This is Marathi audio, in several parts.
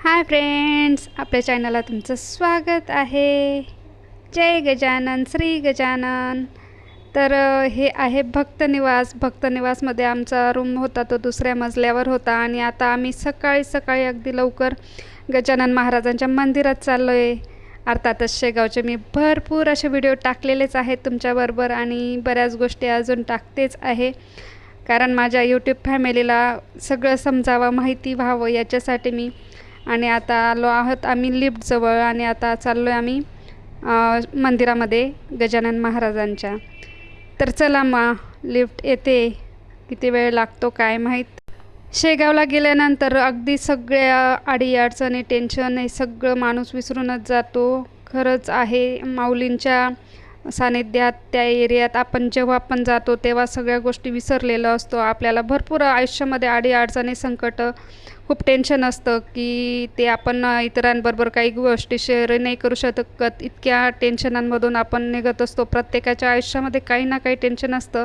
हाय फ्रेंड्स आपल्या चॅनलला तुमचं स्वागत आहे. जय गजानन श्री गजानन. तर हे आहे भक्तनिवास भक्तनिवासमध्ये आमचा रूम होता तो दुसऱ्या मजल्यावर होता आणि आता आम्ही सकाळी सकाळी अगदी लवकर गजानन महाराजांच्या मंदिरात चाललो आहे अर्थातच शेगावचे मी भरपूर असे व्हिडिओ टाकलेलेच आहेत तुमच्याबरोबर आणि बऱ्याच गोष्टी अजून टाकतेच आहे. कारण माझ्या यूट्यूब फॅमिलीला सगळं समजावं माहिती व्हावं याच्यासाठी मी आणि आता आलो आहोत आम्ही लिफ्टजवळ आणि आता चाललो आहे आम्ही मंदिरामध्ये गजानन महाराजांच्या. तर चला मा लिफ्ट येते. किती वेळ लागतो काय माहीत? शेगावला गेल्यानंतर अगदी सगळ्या अडीअडचणी टेन्शन हे सगळं माणूस विसरूनच जातो. खरंच आहे माऊलींच्या सानिध्यात त्या एरियात आपण जेव्हा आपण जातो तेव्हा सगळ्या गोष्टी विसरलेलो असतो. आपल्याला भरपूर आयुष्यामध्ये अडीअडचणी संकट खूप टेन्शन असतं की ते आपण इतरांबरोबर काही गोष्टी शेअर नाही करू शकत. इतक्या टेन्शनांमधून आपण निघत असतो. प्रत्येकाच्या आयुष्यामध्ये काही ना काही टेन्शन असतं.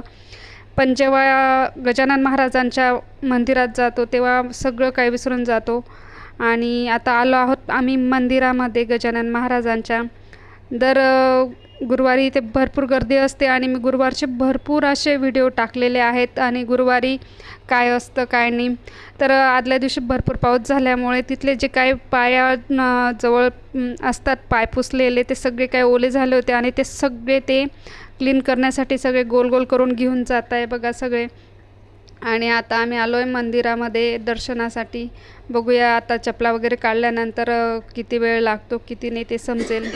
पण जेव्हा गजानन महाराजांच्या मंदिरात जातो तेव्हा सगळं काही विसरून जातो. आणि आता आलो आहोत आम्ही मंदिरामध्ये गजानन महाराजांच्या. दर गुरुवारी इथे भरपूर गर्दी असते आणि मी गुरुवारचे भरपूर असे व्हिडिओ टाकलेले आहेत आणि गुरुवारी काय असतं काय नाही. तर आदल्या दिवशी भरपूर पाऊस झाल्यामुळे तिथले जे काही पाया जवळ असतात पाय पुसलेले ते सगळे काय ओले झाले होते आणि ते सगळे ते क्लीन करण्यासाठी सगळे गोल गोल करून घेऊन जात आहे बघा सगळे. आणि आता आम्ही आलो आहे मंदिरामध्ये दर्शनासाठी. बघूया आता चपला वगैरे काढल्यानंतर किती वेळ लागतो किती नाही ते समजेल.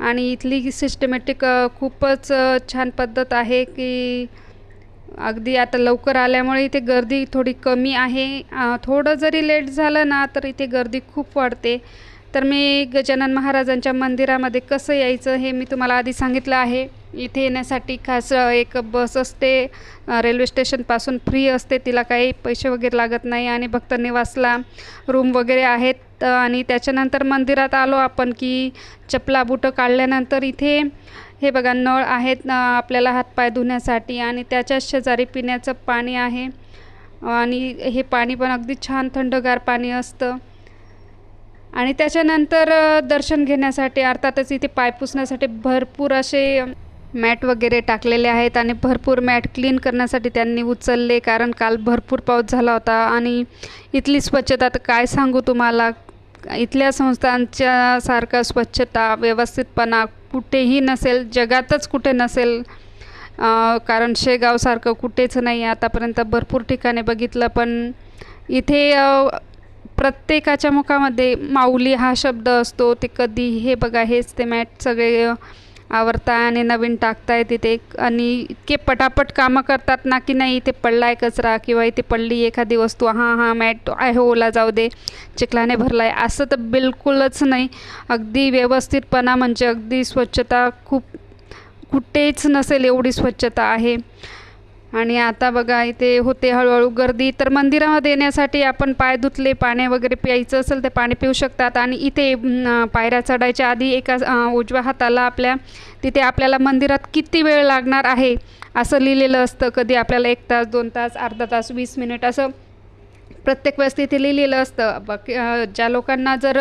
आणि इथली सिस्टमॅटिक खूपच छान पद्धत आहे की अगदी आता लवकर आल्यामुळे इथे गर्दी थोडी कमी आहे. थोडं जरी लेट झालं ना तर इथे गर्दी खूप वाढते. तर मी गजानन महाराजांच्या मंदिरामध्ये कसं यायचं हे मी तुम्हाला आधी सांगितलं आहे. इथे येण्यासाठी खास एक बस असते. रेल्वे स्टेशनपासून फ्री असते. तिला काही पैसे वगैरे लागत नाही आणि भक्त निवासला रूम वगैरे आहेत. आणि त्याच्यानंतर मंदिरात आलो आपण की चपला बुटं काढल्यानंतर इथे हे बघा नळ आहेत आपल्याला हातपाय धुण्यासाठी आणि त्याच्या शेजारी पिण्याचं पाणी आहे. आणि हे पाणी पण अगदी छान थंडगार पाणी असतं. आणि त्याच्यानंतर दर्शन घेण्यासाठी अर्थातच इथे पाय पुसण्यासाठी भरपूर असे मॅट वगैरे टाकलेले आहेत आणि भरपूर मॅट क्लीन करण्यासाठी त्यांनी उचलले कारण काल भरपूर पाऊस झाला होता आणि इथली स्वच्छता तर काय सांगू तुम्हाला? इथल्या संस्थांच्या सारखा स्वच्छता व्यवस्थितपणा कुठेही नसेल जगातच कुठे नसेल कारण शेगावसारखं कुठेच नाही आतापर्यंत. भरपूर ठिकाणी बघितलं पण इथे प्रत्येकाच्या मुखामध्ये माऊली हा शब्द असतो. ते कधी हे बघा हेच ते मॅट सगळे आवरताय आणि नवीन टाकताय तिथे. आणि इतके पटापट कामं करतात ना की नाही इथे पडलाय कचरा किंवा इथे पडली एखादी वस्तू हां हां मॅट आहे ओला जाऊ दे चिखलाने भरलाय असं तर बिलकुलच नाही. अगदी व्यवस्थितपणा म्हणजे अगदी स्वच्छता खूप कुठेच नसेल एवढी स्वच्छता आहे. आणि आता बघा इथे होते हळूहळू गर्दी. तर मंदिरामध्ये येण्यासाठी आपण पाय धुतले पाणी वगैरे प्यायचं असेल तर पाणी पिऊ शकतात. आणि इथे पायऱ्या चढायच्या आधी एका उजव्या हाताला आपल्या तिथे आपल्याला मंदिरात किती वेळ लागणार आहे? असं लिहिलेलं असतं. कधी आपल्याला एक तास दोन तास अर्धा तास वीस मिनिट असं प्रत्येक वेळेस तिथे लिहिलेलं असतं. बाकी ज्या लोकांना जर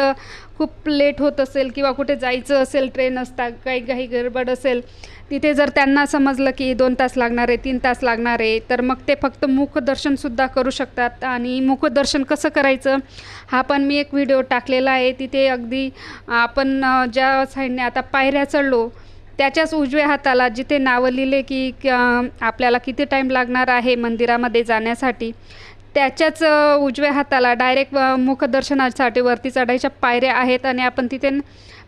खूप लेट होत असेल किंवा कुठे जायचं असेल ट्रेन असता काही काही गडबड असेल तिथे जर त्यांना समजलं की दोन तास लागणार आहे तीन तास लागणार आहे तर मग ते फक्त मुखदर्शनसुद्धा करू शकतात. आणि मुखदर्शन कसं करायचं हा पण मी एक व्हिडिओ टाकलेला आहे. तिथे अगदी आपण ज्या साईडने आता पायऱ्या चढलो त्याच्याच उजव्या हाताला जिथे नावं लिहिले की क- आपल्याला किती टाईम लागणार आहे मंदिरामध्ये जाण्यासाठी त्याच्याच उजव्या हाताला डायरेक्ट मुखदर्शनासाठी वरती चढायच्या पायऱ्या आहेत आणि आपण तिथे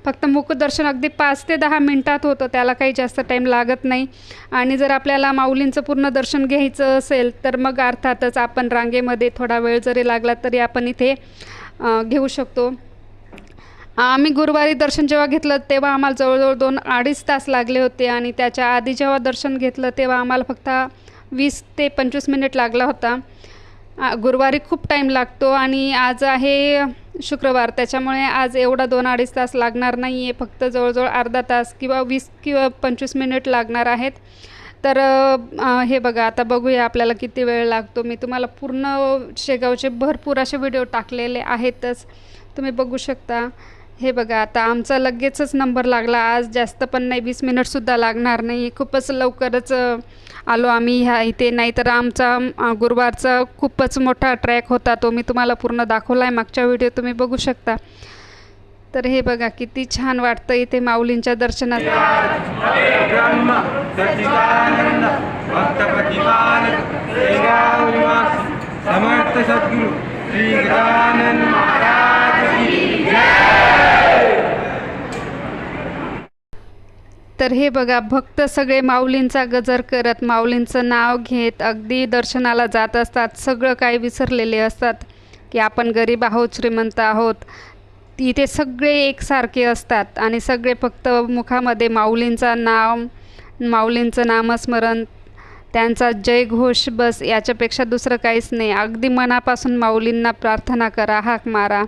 फक्त मुखदर्शन अगदी पाच ते दहा मिनटात होतं. त्याला काही जास्त टाईम लागत नाही. आणि जर आपल्याला माऊलींचं पूर्ण दर्शन घ्यायचं असेल तर मग अर्थातच आपण रांगेमध्ये थोडा वेळ जरी लागला तरी आपण इथे घेऊ शकतो. आम्ही गुरुवारी दर्शन जेव्हा घेतलं तेव्हा आम्हाला जवळजवळ दोन अडीच तास लागले होते. आणि त्याच्या आधी जेव्हा दर्शन घेतलं तेव्हा आम्हाला फक्त वीस ते पंचवीस मिनिट लागला होता. गुरुवारी खूप टाईम लागतो आणि आज आहे शुक्रवार. त्याच्यामुळे आज एवढा दोन अडीच तास लागणार नाही आहे फक्त जवळजवळ अर्धा तास किंवा वीस किंवा पंचवीस मिनिट लागणार आहेत. तर हे बघा आता बघूया आपल्याला किती वेळ लागतो. मी तुम्हाला पूर्ण शेगावचे भरपूर असे व्हिडिओ टाकलेले आहेतच. तुम्ही बघू शकता. हे बघा आता आमचा लगेचच नंबर लागला. आज जास्त पण नाही वीस मिनिटसुद्धा लागणार नाही. खूपच लवकरच आलो आम्ही ह्या इथे. नाहीतर आमचा गुरुवारचा खूपच मोठा ट्रॅक होता तो. मी तुम्हाला पूर्ण दाखवला आहे मागच्या व्हिडिओ तुम्ही बघू शकता. तर हे बघा किती छान वाटतं इथे माऊलींच्या दर्शनात. समर्थ सद्गुरु श्री तर हे बघा भक्त सगळे माऊलींचा गजर करत माऊलींचं नाव घेत अगदी दर्शनाला जात असतात. सगळं काही विसरलेले असतात की आपण गरीब आहोत श्रीमंत आहोत. इथे सगळे एकसारखे असतात आणि सगळे फक्त मुखामध्ये माऊलींचा नाव माऊलींचं नामस्मरण त्यांचा जयघोष बस याच्यापेक्षा दुसरं काहीच नाही. अगदी मनापासून माऊलींना प्रार्थना करा हाक मारा.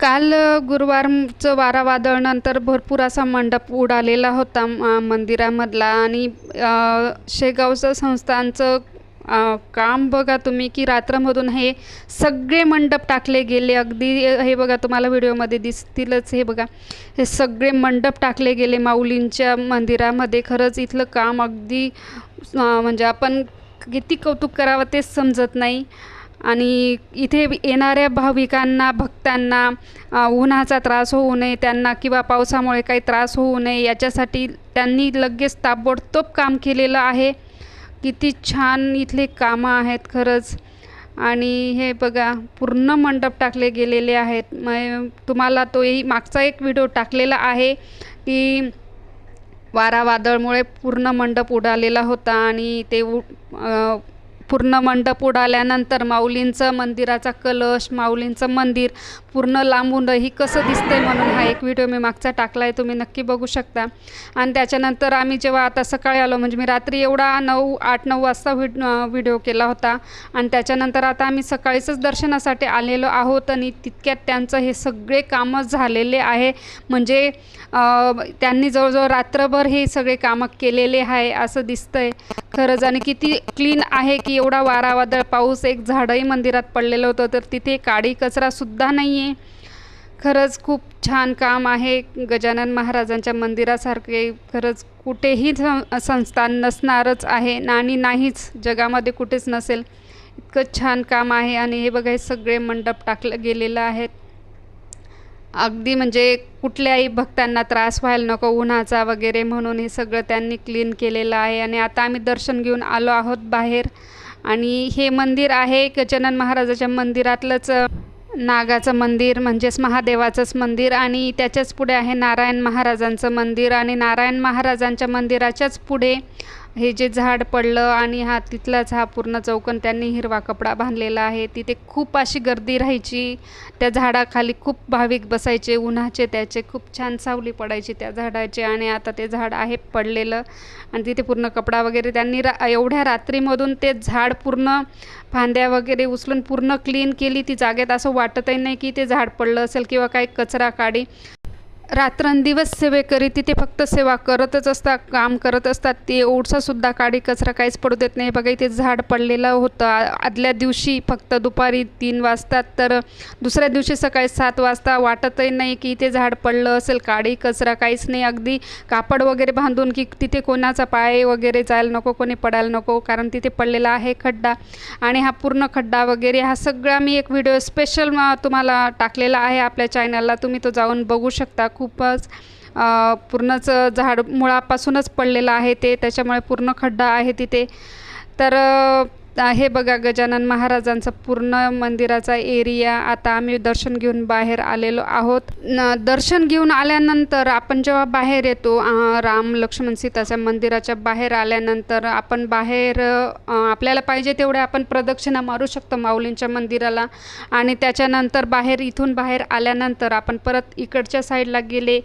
काल गुरुवारचं वारा वादळनंतर भरपूर असा मंडप उडालेला होता मंदिरामधला आणि शेगावचं संस्थांचं काम बघा तुम्ही की रात्रमधून हे सगळे मंडप टाकले गेले. अगदी हे बघा तुम्हाला व्हिडिओमध्ये दिसतीलच हे बघा. हे सगळे मंडप टाकले गेले माऊलींच्या मंदिरामध्ये. खरंच इथलं काम अगदी म्हणजे आपण किती कौतुक करावं तेच समजत नाही. आणि इथे येणाऱ्या भाविकांना भक्तांना उन्हाचा त्रास होऊ नये त्यांना किंवा पावसामुळे काही त्रास होऊ नये याच्यासाठी त्यांनी लगेच ताबडतोब काम केलेलं आहे. किती छान इथले कामं आहेत खरंच. आणि हे बघा पूर्ण मंडप टाकले गेलेले आहेत. मग तुम्हाला तोही मागचा एक व्हिडिओ टाकलेला आहे की वारा वादळमुळे पूर्ण मंडप उडालेला होता आणि ते उ पूर्ण मंडप उडाल्यानंतर माऊलींचं मंदिराचा कलश माऊलींचं मंदिर पूर्ण लांबूनही कसं दिसतंय म्हणून हा एक व्हिडिओ मी मागचा टाकला आहे तुम्ही नक्की बघू शकता. आणि त्याच्यानंतर आम्ही जेव्हा आता सकाळी आलो म्हणजे मी रात्री एवढा नऊ आठ नऊ वाजता व्हिड व्हिडिओ केला होता. आणि त्याच्यानंतर आता आम्ही सकाळीच दर्शनासाठी आलेलो आहोत आणि तितक्यात त्यांचं हे सगळे कामं झालेले आहे. म्हणजे त्यांनी जवळजवळ रात्रभर हे सगळे कामं केलेले आहे असं दिसतंय. खरंच आणि किती क्लीन आहे की एवढा वारा वादळ पाऊस एक झाडही मंदिरात पडलेलं होतं तर तिथे काडी कचरासुद्धा नाही आहे खरंच खूप छान काम आहे. गजानन महाराजांच्या मंदिरासारखे खरंच कुठेही संस्थान नसणारच आहे. आणि नाहीच जगामध्ये कुठेच नसेल. इतकं छान काम आहे आणि हे बघा हे सगळे मंडप टाकलं गेलेलं आहेत. अगदी म्हणजे कुठल्याही भक्तांना त्रास व्हायला नको उन्हाचा वगैरे म्हणून हे सगळं त्यांनी क्लीन केलेलं आहे. आणि आता आम्ही दर्शन घेऊन आलो आहोत बाहेर. आणि हे मंदिर आहे गजानन महाराजाच्या मंदिरातलंच नागाचं मंदिर म्हणजेच महादेवाचंच मंदिर आणि त्याच्याच पुढे आहे नारायण महाराजांचं मंदिर आणि नारायण महाराजांच्या मंदिराच्याच पुढे हे जे झाड पडलं आणि हा तिथलाच हा पूर्ण चौकन त्यांनी हिरवा कपडा बांधलेला आहे. तिथे खूप अशी गर्दी राहायची. त्या झाडाखाली खूप भाविक बसायचे उन्हाचे त्याचे खूप छान सावली पडायची त्या झाडाचे आणि आता ते झाड आहे पडलेलं. आणि तिथे पूर्ण कपडा वगैरे त्यांनी रा एवढ्या रात्रीमधून ते झाड पूर्ण फांद्या वगैरे उचलून पूर्ण क्लीन केली. ती जागेत असं वाटतही नाही की ते झाड पडलं असेल किंवा काही कचरा काढी. रात्रंदिवस सेवेकरी तिथे फक्त सेवा करतच असतात काम करत असतात. ते ओढसासुद्धा काडी कचरा काहीच पडू देत नाही. बघा इथे झाड पडलेलं होतं. आदल्या दिवशी फक्त दुपारी तीन वाजतात तर दुसऱ्या दिवशी सकाळी सात वाजता वाटतही नाही की इथे झाड पडलं असेल काडी कचरा काहीच नाही. अगदी कापड वगैरे बांधून की तिथे कोणाचा पाय वगैरे जायला नको कोणी पडायला नको कारण तिथे पडलेला आहे खड्डा. आणि हा पूर्ण खड्डा वगैरे हा सगळा मी एक व्हिडिओ स्पेशल तुम्हाला टाकलेला आहे आपल्या चॅनलला. तुम्ही तो जाऊन बघू शकता. खूपच पूर्णच झाड मुळापासूनच पडलेलं आहे ते त्याच्यामुळे पूर्ण खड्डा आहे तिथे. तर हे बघा गजानन महाराजांचा पूर्ण मंदिराचा एरिया. आता आम्ही दर्शन घेऊन बाहेर आलेलो आहोत. न दर्शन घेऊन आल्यानंतर आपण जेव्हा बाहेर येतो राम लक्ष्मण सीताच्या मंदिराच्या बाहेर आल्यानंतर आपण बाहेर आपल्याला पाहिजे तेवढे आपण प्रदक्षिणा मारू शकतो माऊलींच्या मंदिराला. आणि त्याच्यानंतर बाहेर इथून बाहेर आल्यानंतर आपण परत इकडच्या साईडला गेले.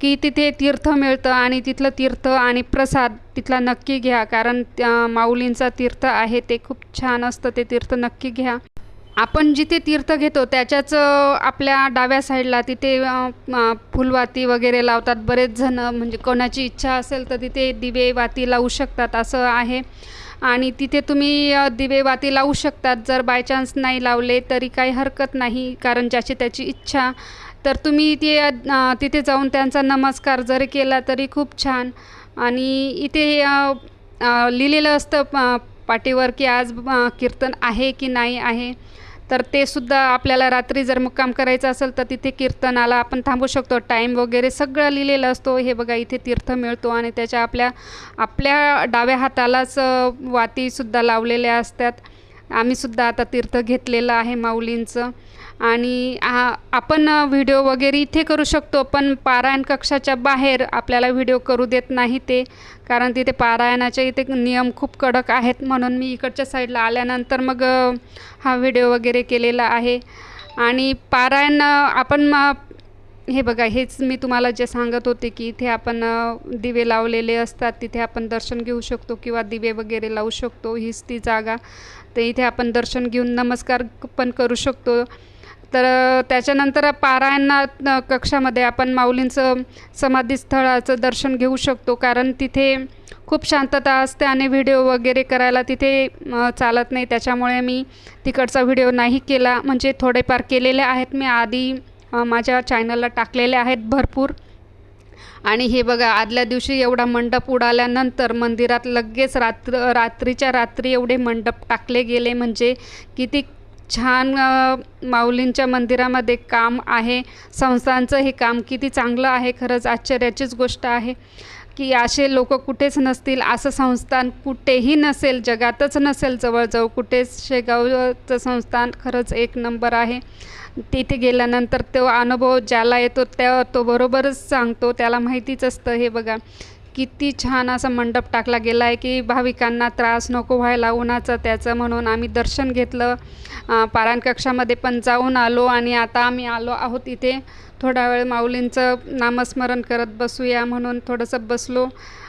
की तिथे तीर्थ मिळतं आणि तिथलं तीर्थ आणि प्रसाद तिथला नक्की घ्या. कारण त्या माऊलींचा तीर्थ आहे ते खूप छान असतं ते तीर्थ नक्की घ्या. आपण जिथे तीर्थ घेतो त्याच्याच आपल्या डाव्या साईडला तिथे फुलवाती वगैरे लावतात. बरेच जण म्हणजे कोणाची इच्छा असेल तर तिथे दिवे वाती लावू शकतात असं आहे. आणि तिथे तुम्ही दिवे वाती लावू शकतात. जर बाय चान्स नाही लावले तरी काही हरकत नाही कारण ज्याची त्याची इच्छा तर तुम्ही ते तिथे जाऊन त्यांचा नमस्कार जरी केला तरी खूप छान. आणि इथे लिहिलेलं असतं प- पाटीवर की आज कीर्तन आहे की नाही आहे. तर ते सुद्धा आपल्याला रात्री जर मुक्काम करायचा असेल तर तिथे कीर्तनाला आपण थांबू शकतो. टाईम वगैरे सगळं लिहिलेलं असतो. हे बघा इथे तीर्थ मिळतो आणि त्याच्या आपल्या आपल्या डाव्या हातालाच वातीसुद्धा लावलेल्या असतात. आम्हीसुद्धा आता तीर्थ घेतलेलं आहे माऊलींचं. आणि आ- आपण व्हिडिओ वगैरे इथे करू शकतो पण पारायण कक्षाच्या बाहेर आपल्याला व्हिडिओ करू देत नाही ते. कारण तिथे पारायणाचे इथे नियम खूप कडक आहेत म्हणून मी इकडच्या साईडला आल्यानंतर मग हा व्हिडिओ वगैरे केलेला आहे. आणि पारायण आपण हे बघा हेच मी तुम्हाला जे सांगत होते की इथे आपण दिवे लावलेले असतात तिथे आपण दर्शन घेऊ शकतो किंवा दिवे वगैरे लावू शकतो हीच ती जागा. तर इथे आपण दर्शन घेऊन नमस्कार पण करू शकतो. तर त्याच्यानंतर पारायणा कक्षामध्ये आपण माऊलींचं समाधीस्थळाचं दर्शन घेऊ शकतो. कारण तिथे खूप शांतता असते आणि व्हिडिओ वगैरे करायला तिथे चालत नाही. त्याच्यामुळे मी तिकडचा व्हिडिओ नाही केला. म्हणजे थोडेफार केलेले आहेत. मी आधी माझ्या चॅनलला टाकलेले आहेत भरपूर. आणि हे बघा आदल्या दिवशी एवढा मंडप उडाल्यानंतर मंदिरात लगेच रात्र रात्रीच्या रात्री एवढे मंडप टाकले गेले. म्हणजे किती छान माऊलींच्या मंदिरामध्ये काम आहे. संस्थांचं हे काम किती चांगलं आहे खरंच आश्चर्याचीच गोष्ट आहे की असे लोक कुठेच नसतील असं संस्थान कुठेही नसेल जगातच नसेल जवळजवळ कुठेच शेगावचं संस्थान खरंच एक नंबर आहे. तिथे गेल्यानंतर तो अनुभव ज्याला येतो त्या तो बरोबरच सांगतो. त्याला माहितीच असतं हे बघा. किती छान असा मंडप टाकला गेला आहे की भाविकांना त्रास नको व्हायला उन्हाचं त्याचं म्हणून आम्ही दर्शन घेतलं. पारायण कक्षामध्ये पण जाऊन आलो आणि आता आम्ही आलो आहोत इथे. थोडा वेळ माऊलींचं नामस्मरण करत बसूया म्हणून थोडंसं बसलो.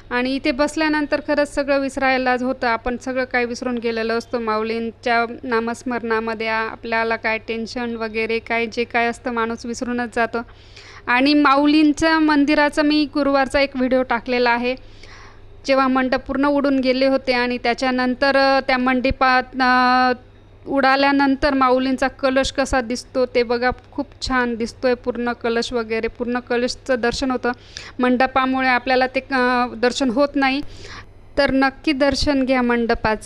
आणि इथे बसल्यानंतर खरंच सगळं विसरायलाच होतं. आपण सगळं काही विसरून गेलेलो असतो. माऊलींच्या नामस्मरणामध्ये आपल्याला काय टेन्शन वगैरे काय जे काय असतं माणूस विसरूनच जातो. आणि माऊलींच्या मंदिराचा मी गुरुवारचा एक व्हिडिओ टाकलेला आहे. जेव्हा मंडप पूर्ण उडून गेले होते आणि त्याच्यानंतर त्या मंडपात उडाल्यानंतर माऊलींचा कलश कसा दिसतो ते बघा. खूप छान दिसतोय पूर्ण कलश वगैरे. पूर्ण कलशचं दर्शन होतं. मंडपामुळे आपल्याला ते दर्शन होत नाही. तर नक्की दर्शन घ्या मंडपाचं.